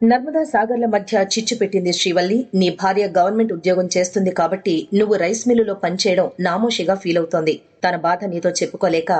నర్మదా సాగర్ల మధ్య చిచ్చు పెట్టింది శ్రీవల్లి. నీ భార్య గవర్నమెంట్ ఉద్యోగం చేస్తుంది కాబట్టి నువ్వు రైస్ మిల్లులో పనిచేయడం నామోషిగా ఫీల్ అవుతోంది. తన బాధ నీతో చెప్పుకోలేక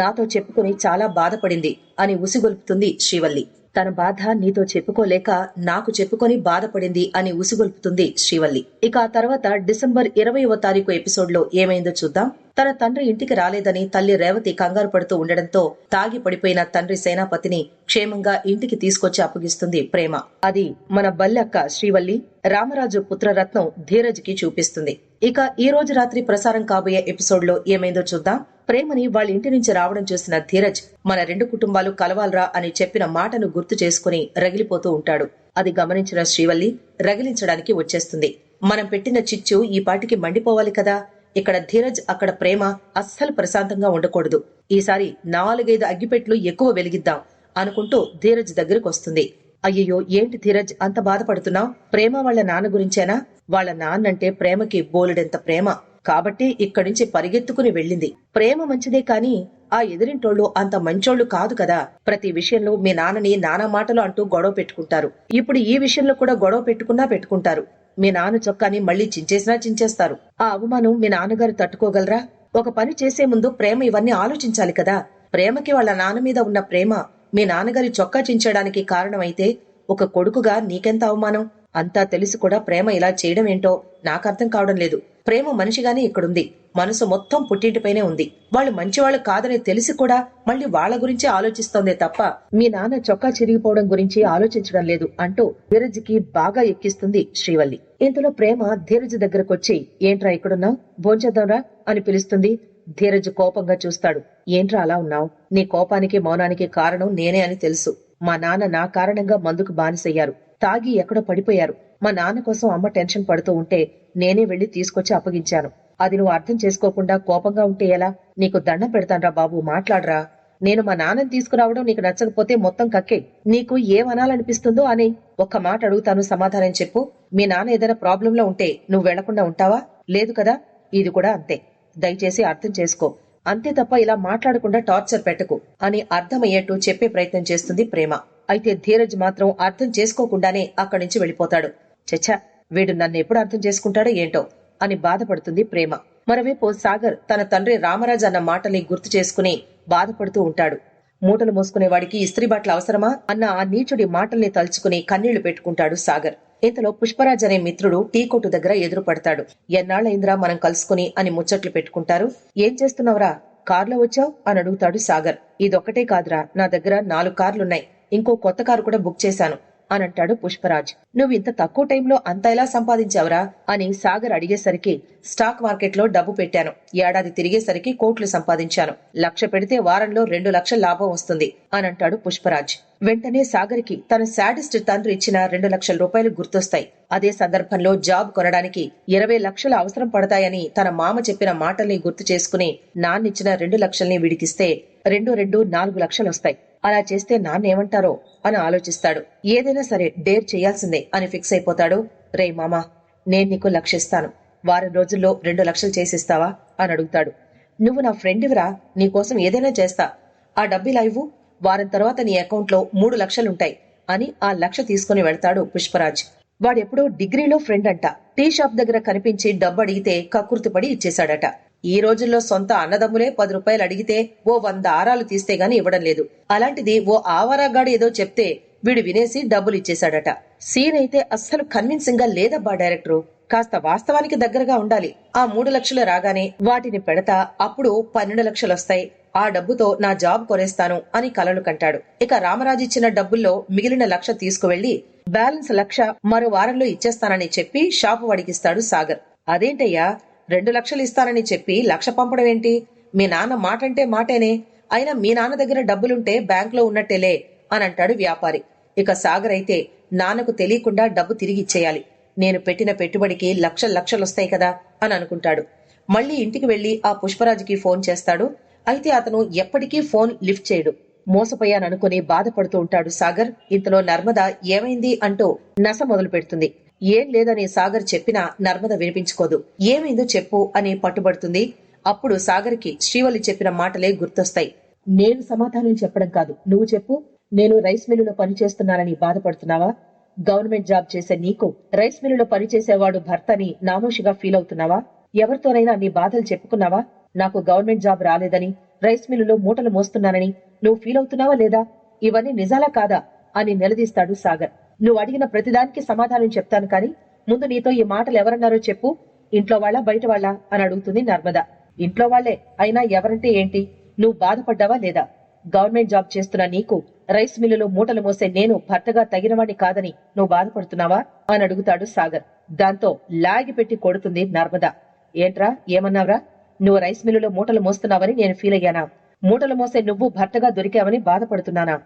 నాతో చెప్పుకుని చాలా బాధపడింది అని ఉసిగొల్పుతుంది శ్రీవల్లి. తన బాధ నీతో చెప్పుకోలేక నాకు చెప్పుకొని బాధపడింది అని ఉసిగొల్పుతుంది శ్రీవల్లి. ఇక ఆ తర్వాత డిసెంబర్ ఇరవైవ తారీఖు ఎపిసోడ్లో ఏమైందో చూద్దాం. తన తండ్రి ఇంటికి రాలేదని తల్లి రేవతి కంగారు పడుతూ ఉండడంతో తాగి పడిపోయిన తండ్రి సేనాపతిని క్షేమంగా ఇంటికి తీసుకొచ్చి అప్పగిస్తుంది ప్రేమ. అది మన బల్లెక్క శ్రీవల్లి. రామరాజు పుత్రరత్నం ధీరజ్కి చూపిస్తుంది. ఇక ఈ రోజు రాత్రి ప్రసారం కాబోయే ఎపిసోడ్లో ఏమైందో చూద్దాం. ప్రేమని వాళ్ళ ఇంటి నుంచి రావడం చూసిన ధీరజ్ మన రెండు కుటుంబాలు కలవాలరా అని చెప్పిన మాటను గుర్తు చేసుకుని రగిలిపోతూ ఉంటాడు. అది గమనించిన శ్రీవల్లి రగిలించడానికి వచ్చేస్తుంది. మనం పెట్టిన చిచ్చు ఈ పాటికి మండిపోవాలి కదా? ఇక్కడ ధీరజ్ అక్కడ ప్రేమ అస్సలు ప్రశాంతంగా ఉండకూడదు. ఈసారి నాలుగైదు అగ్గిపెట్లు ఎక్కువ వెలిగిద్దాం అనుకుంటూ ధీరజ్ దగ్గరకు వస్తుంది. అయ్యయ్యో ఏంటి ధీరజ్ అంత బాధపడుతున్నావు? ప్రేమ వాళ్ళ నాన్న గురించేనా? వాళ్ళ నాన్నంటే ప్రేమకి బోలెడంత ప్రేమ. కాబట్టి ఇక్కడి నుంచి పరిగెత్తుకుని వెళ్ళింది. ప్రేమ మంచిదే కాని ఆ ఎదిరింటోళ్ళు అంత మంచోళ్ళు కాదు కదా. ప్రతి విషయంలో మీ నాన్నని నానా మాటలు అంటూ గొడవ పెట్టుకుంటారు. ఇప్పుడు ఈ విషయంలో కూడా గొడవ పెట్టుకున్నా పెట్టుకుంటారు. మీ నాన్న చొక్కాని మళ్ళీ చించేసినా చించేస్తారు. ఆ అవమానం మీ నాన్నగారు తట్టుకోగలరా? ఒక పని చేసే ముందు ప్రేమ ఇవన్నీ ఆలోచించాలి కదా. ప్రేమకి వాళ్ళ నాన్న మీద ఉన్న ప్రేమ మీ నాన్నగారి చొక్కా చించడానికి కారణమైతే ఒక కొడుకుగా నీకెంత అవమానం? అంతా తెలిసి కూడా ప్రేమ ఇలా చేయడం ఏంటో నాకర్థం కావడం లేదు. ప్రేమ మనిషిగానే ఇక్కడుంది. మనసు మొత్తం పుట్టింటిపైనే ఉంది. వాళ్ళు మంచివాళ్ళు కాదని తెలిసి కూడా మళ్ళీ వాళ్ళ గురించి ఆలోచిస్తోందే తప్ప మీ నాన్న చొక్కా చిరిగిపోవడం గురించి ఆలోచించడం లేదు అంటూ ధీరజ్కి బాగా ఎక్కిస్తుంది శ్రీవల్లి. ఇంతలో ప్రేమ ధీరజ్ దగ్గరకొచ్చి ఏంట్రా ఇక్కడున్నావు? భోంచేద్దాంరా? అని పిలుస్తుంది. ధీరజ్ కోపంగా చూస్తాడు. ఏంట్రా అలా ఉన్నావు? నీ కోపానికి మౌనానికి కారణం నేనే అని తెలుసు. మా నాన్న నా కారణంగా మందుకు బానిసయ్యారు. తాగి ఎక్కడో పడిపోయారు. మా నాన్న కోసం అమ్మ టెన్షన్ పడుతూ ఉంటే నేనే వెళ్ళి తీసుకొచ్చి అప్పగించాను. అది నువ్వు అర్థం చేసుకోకుండా కోపంగా ఉంటే ఎలా? నీకు దండం పెడతాన్రా బాబు మాట్లాడరా. నేను మా నాన్నని తీసుకురావడం నీకు నచ్చకపోతే మొత్తం కక్కే. నీకు ఏమనాలనిపిస్తుందో అని ఒక్క మాట అడుగుతాను సమాధానం చెప్పు. మీ నాన్న ఏదైనా ప్రాబ్లంలో ఉంటే నువ్వు వెళ్ళకుండా ఉంటావా? లేదు కదా? ఇది కూడా అంతే. దయచేసి అర్థం చేసుకో. అంతే తప్ప ఇలా మాట్లాడకుండా టార్చర్ పెట్టకు అని అర్థమయ్యేట్టు చెప్పే ప్రయత్నం చేస్తుంది ప్రేమ. అయితే ధీరజ్ మాత్రం అర్థం చేసుకోకుండానే అక్కడి నుంచి వెళ్ళిపోతాడు. చచ్చా. వీడు నన్ను ఎప్పుడు అర్థం చేసుకుంటాడో ఏంటో అని బాధపడుతుంది ప్రేమ. మరోవైపు సాగర్ తన తండ్రి రామరాజు అన్న మాటల్ని గుర్తు చేసుకుని బాధపడుతూ ఉంటాడు. మూటలు మోసుకునేవాడికి ఇస్త్రీ బట్టలు అవసరమా? అన్న ఆ నీచుడి మాటల్ని తలుచుకుని కన్నీళ్ళు పెట్టుకుంటాడు సాగర్. ఇంతలో పుష్పరాజ్ అనే మిత్రుడు టీ కొట్టు దగ్గర ఎదురు పడతాడు ఎన్నాళ్ళైందిరా మనం కలుసుకుని అని ముచ్చట్లు పెట్టుకుంటారు. ఏం చేస్తున్నావురా? కార్లో వచ్చావు? అని అడుగుతాడు సాగర్. ఇదొక్కటే కాదురా. నా దగ్గర నాలుగు కార్లున్నాయి. ఇంకో కొత్త కారు కూడా బుక్ చేశాను. అని అంటాడు పుష్పరాజ్. నువ్వు ఇంత తక్కువ టైంలో అంత ఎలా సంపాదించావురా? అని సాగర్ అడిగేసరికి స్టాక్ మార్కెట్లో డబ్బు పెట్టాను. ఏడాది తిరిగేసరికి కోట్లు సంపాదించాను. లక్ష పెడితే వారంలో రెండు లక్షల లాభం వస్తుంది అని అంటాడు పుష్పరాజ్. వెంటనే సాగర్కి తన శాడిస్ట్ తండ్రి ఇచ్చిన రెండు లక్షల రూపాయలు గుర్తొస్తాయి. అదే సందర్భంలో జాబ్ కొనడానికి ఇరవై లక్షలు అవసరం పడతాయని తన మామ చెప్పిన మాటల్ని గుర్తు చేసుకుని నాన్నిచ్చిన రెండు లక్షల్ని విడికిస్తే రెండు రెండు నాలుగు లక్షలు వస్తాయి. అలా చేస్తే నాన్నేమంటారో అని ఆలోచిస్తాడు. ఏదైనా సరే డేర్ చేయాల్సిందే అని ఫిక్స్ అయిపోతాడు. రే మామా నేను నీకు లక్షిస్తాను వారం రోజుల్లో రెండు లక్షలు చేసిస్తావా? అని అడుగుతాడు. నువ్వు నా ఫ్రెండ్విరా నీకోసం ఏదైనా చేస్తా. ఆ డబ్బిలా ఇవ్వు. వారం తర్వాత నీ అకౌంట్లో మూడు లక్షలుంటాయి అని ఆ లక్ష తీసుకుని వెళ్తాడు పుష్పరాజ్. వాడెప్పుడో డిగ్రీలో ఫ్రెండ్ అంట. టీ షాప్ దగ్గర కనిపించి డబ్బు అడిగితే కక్కుర్తిపడి ఇచ్చేశాడట. ఈ రోజుల్లో సొంత అన్నదమ్ములే పది రూపాయలు అడిగితే ఓ వంద ఆరాలు తీస్తే గాని ఇవ్వడం లేదు. అలాంటిది ఓ ఆవారాగాడు ఏదో చెప్తే వీడు వినేసి డబ్బులు ఇచ్చేశాడట. సీన్ అయితే అస్సలు కన్విన్సింగ్గా లేదబ్బా డైరెక్టరు. కాస్త వాస్తవానికి దగ్గరగా ఉండాలి. ఆ మూడు లక్షలు రాగానే వాటిని పెడతా అప్పుడు పన్నెండు లక్షలు వస్తాయి ఆ డబ్బుతో నా జాబ్ కొనేస్తాను అని కలలు కంటాడు. ఇక రామరాజు ఇచ్చిన డబ్బుల్లో మిగిలిన లక్ష తీసుకువెళ్ళి బ్యాలెన్స్ లక్ష మరో వారంలో ఇచ్చేస్తానని చెప్పి షాపు వడికిస్తాడు సాగర్. అదేంటయ్యా? రెండు లక్షలు ఇస్తానని చెప్పి లక్ష పంపడం ఏంటి? మీ నాన్న మాటంటే మాటేనే. అయినా మీ నాన్న దగ్గర డబ్బులుంటే బ్యాంకులో ఉన్నట్టేలే అని అంటాడు వ్యాపారి. ఇక సాగర్ అయితే నాన్నకు తెలియకుండా డబ్బు తిరిగి ఇచ్చేయాలి. నేను పెట్టిన పెట్టుబడికి లక్షల లక్షలు వస్తాయి కదా అని అనుకుంటాడు. మళ్ళీ ఇంటికి వెళ్ళి ఆ పుష్పరాజుకి ఫోన్ చేస్తాడు. అయితే అతను ఎప్పటికీ ఫోన్ లిఫ్ట్ చేయడు. మోసపోయాననుకుని బాధపడుతూ ఉంటాడు సాగర్. ఇంతలో నర్మద ఏమైంది అంటూ నస మొదలు పెడుతుంది ఏం లేదని సాగర్ చెప్పినా నర్మద వినిపించుకోదు. ఏమైందో చెప్పు అని పట్టుబడుతుంది. అప్పుడు సాగర్కి శ్రీవల్లి చెప్పిన మాటలే గుర్తొస్తాయి. నేను సమాధానం చెప్పడం కాదు. నువ్వు చెప్పు. నేను రైస్ మిల్లులో పనిచేస్తున్నానని బాధపడుతున్నావా? గవర్నమెంట్ జాబ్ చేసే నీకు రైస్ మిల్లులో పనిచేసేవాడు భర్తని నామోషిగా ఫీల్ అవుతున్నావా? ఎవరితోనైనా నీ బాధలు చెప్పుకున్నావా? నాకు గవర్నమెంట్ జాబ్ రాలేదని రైస్ మిల్లులో మూటలు మోస్తున్నానని నువ్వు ఫీల్ అవుతున్నావా లేదా? ఇవన్నీ నిజాలా కాదా? అని నిలదీస్తాడు సాగర్. నువ్వు అడిగిన ప్రతిదానికి సమాధానం చెప్తాను కానీ ముందు నీతో ఈ మాటలు ఎవరన్నారో చెప్పు. ఇంట్లో వాళ్ళ బయట వాళ్ళ అని అడుగుతుంది నర్మద. ఇంట్లో వాళ్ళే అయినా ఎవరంటే ఏంటి? నువ్వు బాధపడ్డావా లేదా? గవర్నమెంట్ జాబ్ చేస్తున్న నీకు రైస్ మిల్లులో మూటలు మోసే నేను భర్తగా తగినవాణ్ణి కాదని నువ్వు బాధపడుతున్నావా? అని అడుగుతాడు సాగర్. దాంతో లాగి పెట్టి కొడుతుంది నర్మద. ఏంట్రా ఏమన్నావ్రా? నువ్వు రైస్ మిల్లులో మూటలు మోస్తున్నావని నేను ఫీల్ అయ్యానా? మూటలు మోసే నువ్వు భర్తగా దొరికావని బాధపడుతున్నానా?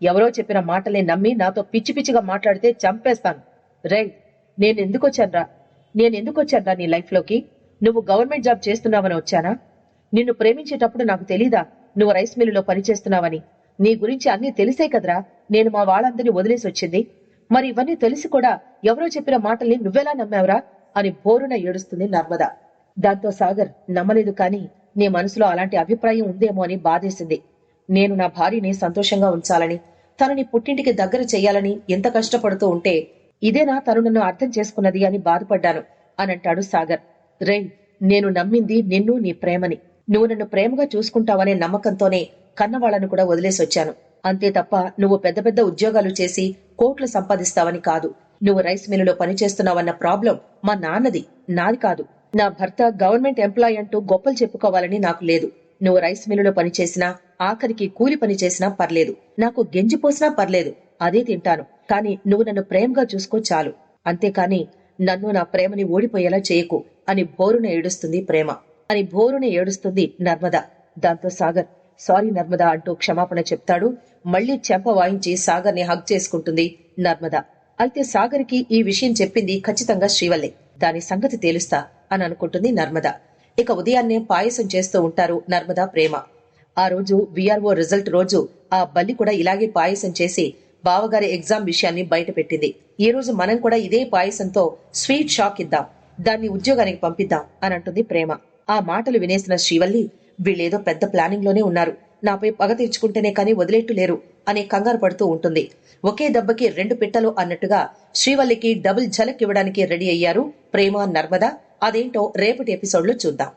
ఎవరో చెప్పిన మాటలే నమ్మి నాతో పిచ్చి పిచ్చిగా మాట్లాడితే చంపేస్తాను. రే నేను ఎందుకు నేను ఎందుకు నీ లైఫ్లోకి నువ్వు గవర్నమెంట్ జాబ్ చేస్తున్నావని వచ్చానా? నిన్ను ప్రేమించేటప్పుడు నాకు తెలీదా? నువ్వు రైస్ మిల్లులో పనిచేస్తున్నావని నీ గురించి అన్నీ తెలిసే కదరా? నేను మా వాళ్ళందరినీ వదిలేసి వచ్చింది. మరి ఇవన్నీ తెలిసి కూడా ఎవరో చెప్పిన మాటల్ని నువ్వెలా నమ్మావురా? అని బోరున ఏడుస్తుంది నర్మద. దాంతో సాగర్ నమ్మలేదు కాని నీ మనసులో అలాంటి అభిప్రాయం ఉందేమో అని బాధేసింది. నేను నా భార్యని సంతోషంగా ఉంచాలని తనని పుట్టింటికి దగ్గర చేయాలని ఎంత కష్టపడుతూ ఉంటే ఇదేనా తను నన్ను అర్థం చేసుకున్నది అని బాధపడ్డాను అని అంటాడు సాగర్. రేయ్ నేను నమ్మింది నిన్ను నీ ప్రేమని. నువ్వు నన్ను ప్రేమగా చూసుకుంటావనే నమ్మకంతోనే కన్నవాళ్ళను కూడా వదిలేసి వచ్చాను అంతే తప్ప నువ్వు పెద్ద పెద్ద ఉద్యోగాలు చేసి కోట్లు సంపాదిస్తావని కాదు. నువ్వు రైస్ మిల్లులో పనిచేస్తున్నావన్న ప్రాబ్లం మా నాన్నది. నాది కాదు. నా భర్త గవర్నమెంట్ ఎంప్లాయ్ అంటూ గొప్పలు చెప్పుకోవాలని నాకు లేదు. నువ్వు రైస్ మిల్లులో పనిచేసినా ఆఖరికి కూలి పని చేసినా పర్లేదు. నాకు గెంజి పోసినా పర్లేదు. అదే తింటాను. కానీ నువ్వు నన్ను ప్రేమగా చూసుకో చాలు. అంతేకాని నన్ను నా ప్రేమని ఓడిపోయేలా చేయకు అని బోరున ఏడుస్తుంది ప్రేమ. అని బోరున ఏడుస్తుంది నర్మద. దాంతో సాగర్ సారీ నర్మద అంటూ క్షమాపణ చెప్తాడు. మళ్ళీ చెంప వాయించి సాగర్ని హగ్ చేసుకుంటుంది నర్మద. అయితే సాగర్కి ఈ విషయం చెప్పింది ఖచ్చితంగా శ్రీవల్లే. దాని సంగతి తేలుస్తా అని అనుకుంటుంది నర్మద. ఇక ఉదయాన్నే పాయసం చేస్తూ ఉంటారు నర్మదా ప్రేమ. ఆ రోజు విఆర్ఓ రిజల్ట్ రోజు ఆ బల్లి కూడా ఇలాగే పాయసం చేసి బావగారి ఎగ్జామ్ విషయాన్ని బయటపెట్టింది ఈ రోజు మనం కూడా ఇదే పాయసంతో స్వీట్ షాక్ ఇద్దాం దాన్ని ఉద్యోగానికి పంపిద్దాం అని అంటుంది ప్రేమ. ఆ మాటలు వినేసిన శ్రీవల్లి వీళ్ళేదో పెద్ద ప్లానింగ్లోనే ఉన్నారు. నాపై పగ తీర్చుకుంటేనే కానీ వదిలేట్టు లేరు అనే కంగారు పడుతూ ఉంటుంది. ఒకే దెబ్బకి రెండు పిట్టలు అన్నట్టుగా శ్రీవల్లికి డబుల్ ఝలక్ ఇవ్వడానికి రెడీ అయ్యారు ప్రేమ నర్మదా అదేంటో రేపటి ఎపిసోడ్లో చూద్దాం.